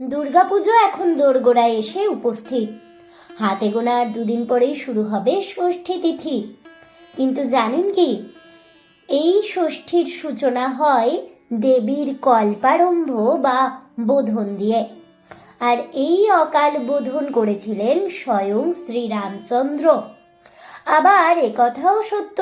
দুর্গাপুজো এখন দোরগোড়ায় এসে উপস্থিত। হাতে গোনা আর দুদিন পরেই শুরু হবে ষষ্ঠী তিথি। কিন্তু জানেন কি? এই ষষ্ঠীর সূচনা হয় দেবীর কল্পারম্ভ বা বোধন দিয়ে। আর এই অকাল বোধন করেছিলেন স্বয়ং শ্রীরামচন্দ্র। আবার একথাও সত্য,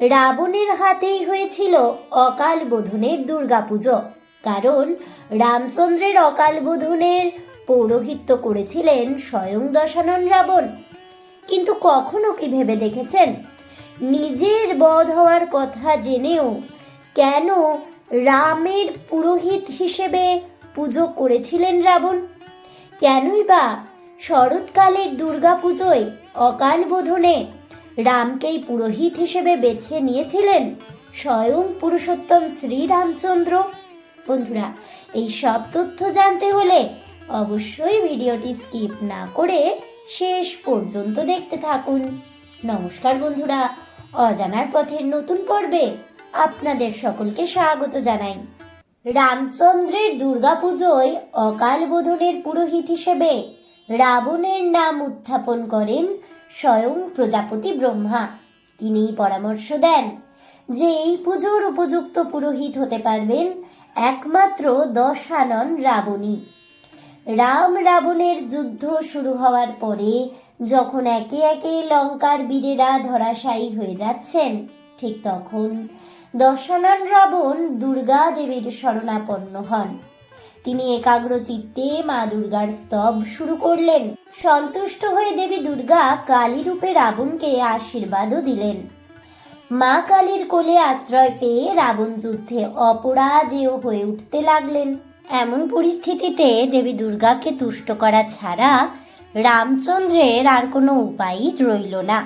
রাবণের হাতেই হয়েছিল অকাল বোধনের দুর্গাপুজো। কারণ রামচন্দ্রের অকাল বোধনের পৌরোহিত্য করেছিলেন স্বয়ং দশানন রাবণ। কিন্তু কখনো কি ভেবে দেখেছেন? নিজের বধ হওয়ার কথা জেনেও কেন রামের পুরোহিত হিসেবে পুজো করেছিলেন রাবণ? কেনই বা শরৎকালের দুর্গাপুজোয় অকাল বোধনে রামকেই পুরোহিত হিসেবে বেছে নিয়েছিলেন স্বয়ং পুরুষোত্তম শ্রীরামচন্দ্র? বন্ধুরা, এই সব তথ্য জানতে হলে অবশ্যই ভিডিওটি স্কিপ না করে শেষ পর্যন্ত দেখতে থাকুন। নমস্কার বন্ধুরা, অজানার পথের নতুন পর্বে আপনাদের সকলকে স্বাগত জানাই। রামচন্দ্রের দুর্গাপুজোয় অকাল বোধনের পুরোহিত হিসেবে রাবণের নাম উত্থাপন করেন স্বয়ং প্রজাপতি ব্রহ্মা। তিনি পরামর্শ দেন যে এই পুজোর উপযুক্ত পুরোহিত হতে পারবেন একমাত্র দশানন রাবণী। রাম রাবণের যুদ্ধ শুরু হওয়ার পরে যখন একে একে লঙ্কার বীরেরা ধরাশায়ী হয়ে যাচ্ছেন, ঠিক তখন দশানন রাবণ দুর্গা দেবীর শরণাপন্ন হন। তিনি একাগ্র চিত্তে মা দুর্গার স্তব শুরু করলেন। সন্তুষ্ট হয়ে দেবী দুর্গা কালী রূপে রাবণকে আশীর্বাদও দিলেন। মা কালীর কোলে আশ্রয় পেয়ে রাবণ যুদ্ধে অপরাজেয় হয়ে উঠতে লাগলেন। এমন পরিস্থিতিতে দেবী দুর্গাকে তুষ্ট করা ছাড়া রামচন্দ্রের আর কোনো উপায়ই রইল না।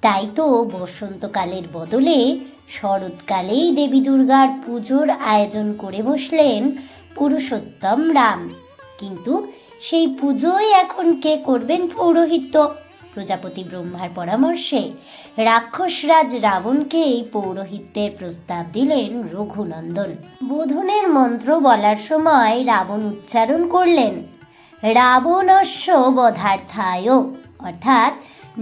তাই তো বসন্তকালের বদলে শরৎকালেই দেবী দুর্গার পুজোর আয়োজন করে বসলেন পুরুষোত্তম রাম। কিন্তু সেই পুজোয় এখন কে করবেন পৌরোহিত্য? প্রজাপতি ব্রহ্মার পরামর্শে রাক্ষসরাজ রাবণকে এই পৌরোহিত্যের প্রস্তাব দিলেন রঘুনন্দন। বোধনের মন্ত্র বলার সময় রাবণ উচ্চারণ করলেন, রাবণস্য বধার্থায়। অর্থাৎ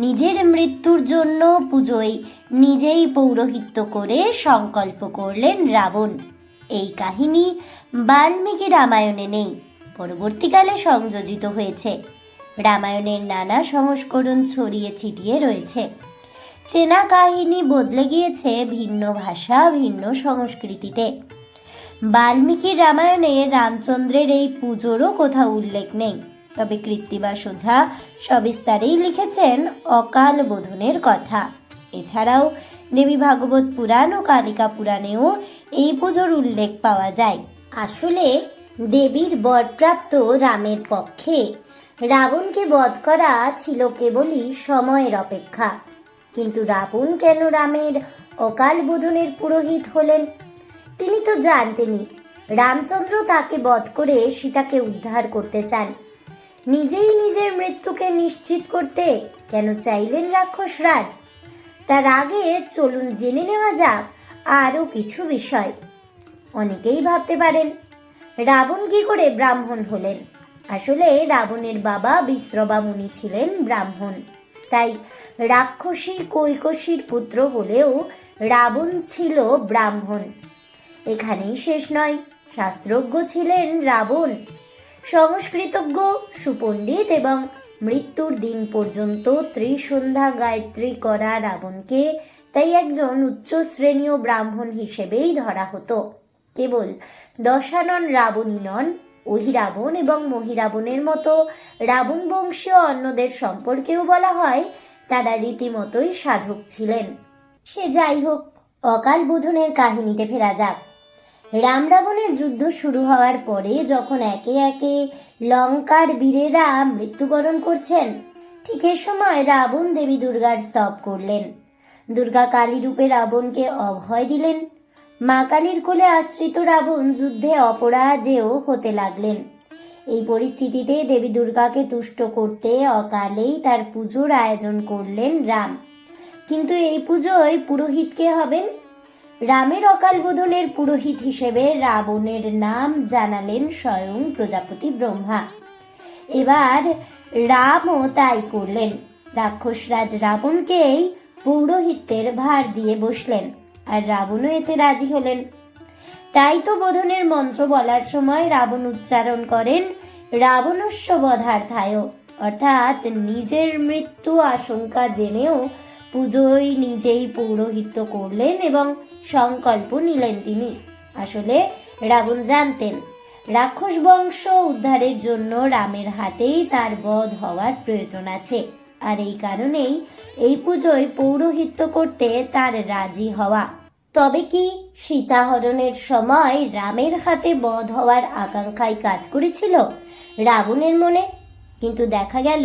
নিজের মৃত্যুর জন্য পুজোয় নিজেই পৌরোহিত্য করে সংকল্প করলেন রাবণ। এই কাহিনী বাল্মীকি রামায়ণে নেই, পরবর্তীকালে সংযোজিত হয়েছে। রামায়ণের নানা সংস্করণ ছড়িয়ে ছিটিয়ে রয়েছে। চেনা কাহিনী বদলে গিয়েছে ভিন্ন ভাষা, ভিন্ন সংস্কৃতিতে। বাল্মীকির রামায়ণে রামচন্দ্রের এই পুজোরও কোথাও উল্লেখ নেই। তবে কৃত্তিবা সোঝা সবিস্তারেই লিখেছেন অকাল বোধনের কথা। এছাড়াও দেবী ভাগবত পুরাণ ও কালিকা পুরাণেও এই পুজোর উল্লেখ পাওয়া যায়। আসলে দেবীর বরপ্রাপ্ত রামের পক্ষে রাবণকে বধ করা ছিল কেবলই সময়ের অপেক্ষা। কিন্তু রাবণ কেন রামের অকাল বোধনের পুরোহিত হলেন? তিনি তো জানতেনই, রামচন্দ্র তাকে বধ করে সীতাকে উদ্ধার করতে চান। নিজেই নিজের মৃত্যুকে নিশ্চিত করতে কেন চাইলেন রাক্ষসরাজ তার আগে চলুন জেনে নেওয়া যাক আরও কিছু বিষয়। অনেকেই ভাবতে পারেন, রাবণ কি করে ব্রাহ্মণ হলেন? আসলে রাবণের বাবা বিশ্রবা মুনি ছিলেন ব্রাহ্মণ। তাই রাক্ষসী কৈকসীর পুত্র হলেও রাবণ ছিল ব্রাহ্মণ। এখানেই শেষ নয়, শাস্ত্রজ্ঞ ছিলেন রাবণ। সংস্কৃতজ্ঞ, সুপণ্ডিত এবং মৃত্যুর দিন পর্যন্ত ত্রিসন্ধ্যা গায়ত্রী করা রাবণকে তাই একজন উচ্চ শ্রেণীয় ব্রাহ্মণ হিসেবেই ধরা হতো। কেবল দশানন রাবণী নন অহিরাবণ এবং মহিরাবণের মতো রাবণ বংশীয় অন্যদের সম্পর্কেও বলা হয়, তারা রীতিমতোই সাধক ছিলেন। সে যাই হোক, অকাল বোধনের কাহিনীতে ফেরা যাক। রাম রাবণের যুদ্ধ শুরু হওয়ার পরে যখন একে একে লঙ্কার বীরেরা মৃত্যুবরণ করছেন, ঠিক এ সময় রাবণ দেবী দুর্গার স্তব করলেন। দুর্গা কালী রূপে রাবণকে অভয় দিলেন। মা কালীর কোলে আশ্রিত রাবণ যুদ্ধে অপরাজেয় হতে লাগলেন। এই পরিস্থিতিতে দেবী দুর্গাকে তুষ্ট করতে অকালেই তার পুজোর আয়োজন করলেন রাম। কিন্তু এই পুজোয় পুরোহিত কে হবেন? রামের অকাল বোধনের পুরোহিত হিসেবে রাবণের নাম জানালেন স্বয়ং প্রজাপতি ব্রহ্মা। এবার রামও তাই করলেন। রাক্ষসরাজ রাবণকেই পৌরোহিত্যের ভার দিয়ে বসলেন। আর রাবণও এতে রাজি হলেন। তাই তো বোধনের মন্ত্র বলার সময় রাবণ উচ্চারণ করেন, রাবণস্য বধার্থায়। অর্থাৎ নিজের মৃত্যু আশঙ্কা জেনেও পুজোয় নিজেই পৌরোহিত্য করলেন এবং সংকল্প নিলেন তিনি। আসলে রাবণ জানতেন, রাক্ষস বংশ উদ্ধারের জন্য রামের হাতেই তার বধ হওয়ার প্রয়োজন আছে। আর এই কারণেই এই পুজোয় পৌরোহিত্য করতে তার রাজি হওয়া। তবে কি সীতাহরণের সময় রামের হাতে বধ হওয়ার আকাঙ্ক্ষায় কাজ করেছিল? রাবণের মনে কিন্তু দেখা গেল,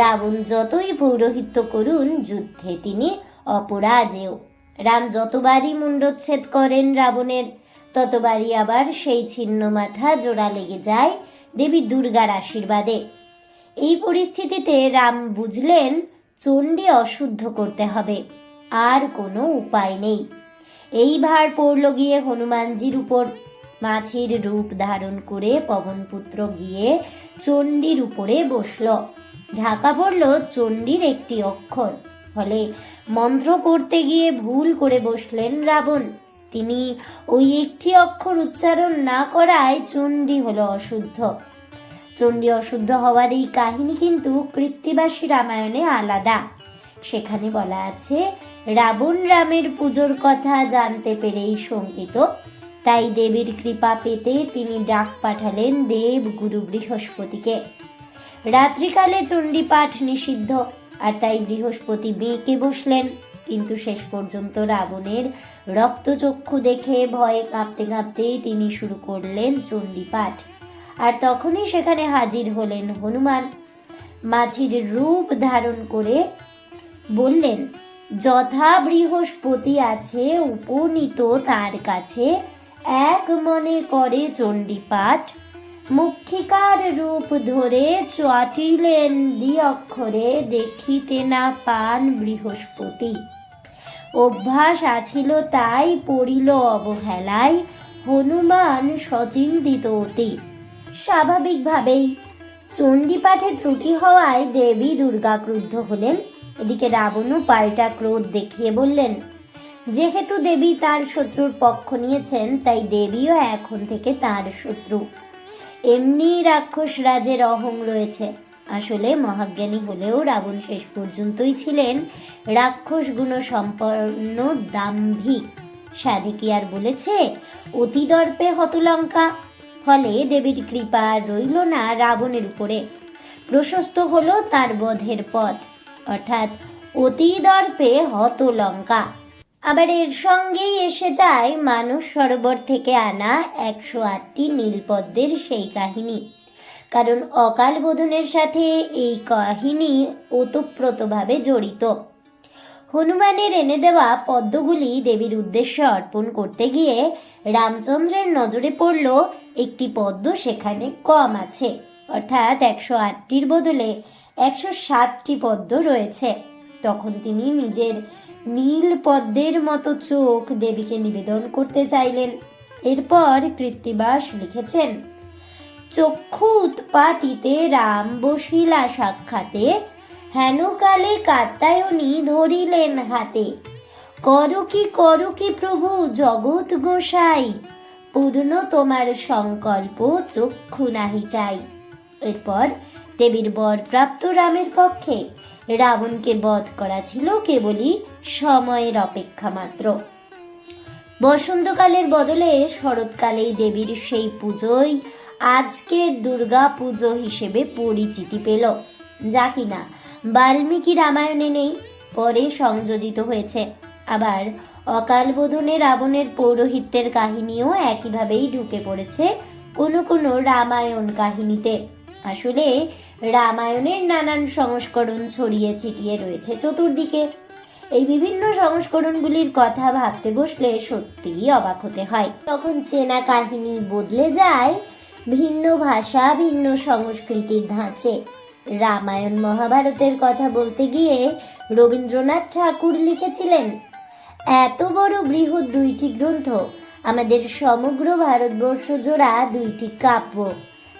রাবণ যতই পৌরোহিত্য করুন, যুদ্ধে তিনি অপরাজেয়। রাম যতবারই মুণ্ডচ্ছেদ করেন রাবণের, ততবারই আবার সেই ছিন্ন মাথা জোড়া লেগে যায় দেবী দুর্গার আশীর্বাদে। এই পরিস্থিতিতে রাম বুঝলেন, চণ্ডী অশুদ্ধ করতে হবে। আর কোনো উপায় নেই। এই ভার পড়ল গিয়ে হনুমানজির উপর। মাছির রূপ ধারণ করে পবনপুত্র গিয়ে চণ্ডীর উপরে বসল। ঢাকা পড়ল চণ্ডীর একটি অক্ষর। ফলে মন্ত্র করতে গিয়ে ভুল করে বসলেন রাবণ। তিনি ওই একটি অক্ষর উচ্চারণ না করায় চণ্ডী হলো অশুদ্ধ। চণ্ডী অশুদ্ধ হওয়ার এই কাহিনী কিন্তু কৃত্তিবাসী রামায়ণে আলাদা। সেখানে বলা আছে, রাবণ রামের পুজোর কথা জানতে পেরেই শঙ্কিত। তাই দেবীর কৃপা পেতে তিনি ডাক পাঠালেন দেব গুরু বৃহস্পতিকে। রাত্রিকালে চণ্ডী পাঠ নিষিদ্ধ, আর তাই বৃহস্পতি বেঁকে বসলেন। কিন্তু শেষ পর্যন্ত রাবণের রক্তচক্ষু দেখে ভয়ে কাঁপতে কাঁপতেই তিনি শুরু করলেন চণ্ডী পাঠ আর তখনই সেখানে হাজির হলেন হনুমান। মাছির রূপ ধারণ করে বললেন, যথা বৃহস্পতি আছে উপনীত তার কাছে, এক মনে করে চণ্ডীপাঠ। মুখিকার রূপ ধরে চাটিলেন দ্বি অক্ষরে দেখিতে না পান বৃহস্পতি। অভ্যাস আছিল তাই পড়িল অবহেলায়, হনুমান সচিন্তিত অতি। স্বাভাবিকভাবেই। চণ্ডীপাঠে ত্রুটি হওয়ায় দেবী দুর্গা ক্রুদ্ধ হলেন। এদিকে রাবণও পাল্টা ক্রোধ দেখিয়ে বললেন, যেহেতু দেবী তার শত্রুর পক্ষ নিয়েছেন, তাই দেবীও এখন থেকে তার শত্রু। এমনি রাক্ষস রাজের অহং রয়েছে। আসলে মহাজ্ঞানী হলেও রাবণ শেষ পর্যন্তই ছিলেন রাক্ষস গুণ সম্পন্ন দাম্ভিক। সাধে কি আর বলেছে, অতি দর্পে হতলঙ্কা। ফলে দেবীর কৃপা রইল না রাবণের উপরে। প্রশস্ত হলো তার বধের পথ, অর্থাৎ অতি দর্পে হতলঙ্কা। আবার এর সঙ্গেই এসে যায় মানুষ সরোবর থেকে আনা একশো আটটি নীলপদ্মের সেই কাহিনী। কারণ অকাল বোধনের সাথে এই কাহিনী ওতপ্রোতভাবে জড়িত। হনুমানের এনে দেওয়া পদ্মগুলি দেবীর উদ্দেশ্যে অর্পণ করতে গিয়ে রামচন্দ্রের নজরে পড়ল, একটি পদ্ম সেখানে কম আছে। অর্থাৎ একশো আটটির বদলে একশো সাতটি পদ্ম রয়েছে। তখন তিনি নিজের নীল পদ্মের মতো চোখ দেবীকে নিবেদন করতে চাইলেন। এরপর কৃত্তিবাস লিখেছেন, চক্ষু উৎপাটিতে রাম বসিলা সাক্ষাতে হেনকালে কাত্তায়নী ধরিলেন হাতে। করো কি করো কি প্রভু, জগৎ গোসাই, পূর্ণ তোমার সংকল্প, চক্ষু নাহি চাই। এরপর দেবীর বর প্রাপ্ত রামের পক্ষে রাবণকে বধ করা ছিল কেবলই সময়ের অপেক্ষা মাত্র। বসন্তকালের বদলে শরৎকালেই দেবীর সেই পুজোই আজকের দুর্গা পুজো হিসেবে পরিচিতি পেল। যা কিনা বাল্মীকি রামায়ণে নেই, পরে সংযোজিত হয়েছে। আবার অকাল বোধনে রাবণের পৌরোহিত্যের কাহিনীও একইভাবেই ঢুকে পড়েছে কোনো কোনো রামায়ণ কাহিনীতে। আসলে রামায়ণের নানান সংস্করণ ছড়িয়ে ছিটিয়ে রয়েছে চতুর্দিকে। এই বিভিন্ন সংস্করণগুলির কথা ভাবতে বসলে সত্যিই অবাক হতে হয়। তখন চেনা কাহিনী বদলে যায়, ভিন্ন ভাষা, ভিন্ন সংস্কৃতির ধাঁচে। রামায়ণ মহাভারতের কথা বলতে গিয়ে রবীন্দ্রনাথ ঠাকুর লিখেছিলেন, এত বড় বৃহৎ দুইটি গ্রন্থ, আমাদের সমগ্র ভারতবর্ষ জোড়া দুইটি কাব্য।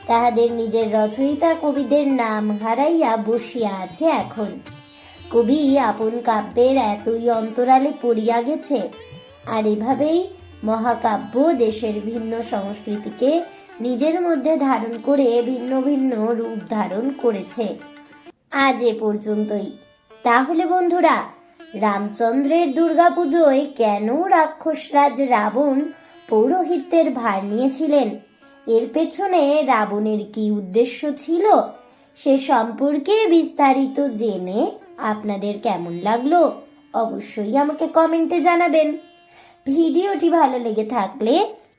তাহাদের নিজের রচয়িতা কবিদের নাম হারাইয়া বসিয়া আছে এখন। কবি আপন কাব্যের এতই অন্তরালে পড়িয়া গেছে, আর এভাবেই মহাকাব্য দেশের ভিন্ন সংস্কৃতিকে নিজের মধ্যে ধারণ করে ভিন্ন ভিন্ন রূপ ধারণ করেছে। আজ এ পর্যন্তই। তাহলে বন্ধুরা, রামচন্দ্রের দুর্গাপুজোয় কেন রাক্ষসরাজ রাবণ পৌরোহিত্যের ভার নিয়েছিলেন? এর পেছনে রাবণের কি উদ্দেশ্য ছিল? সে সম্পর্কে বিস্তারিত জেনে আপনাদের কেমন লাগল অবশ্যই আমাকে কমেন্টে জানাবেন। ভিডিওটি ভালো লেগে থাকলে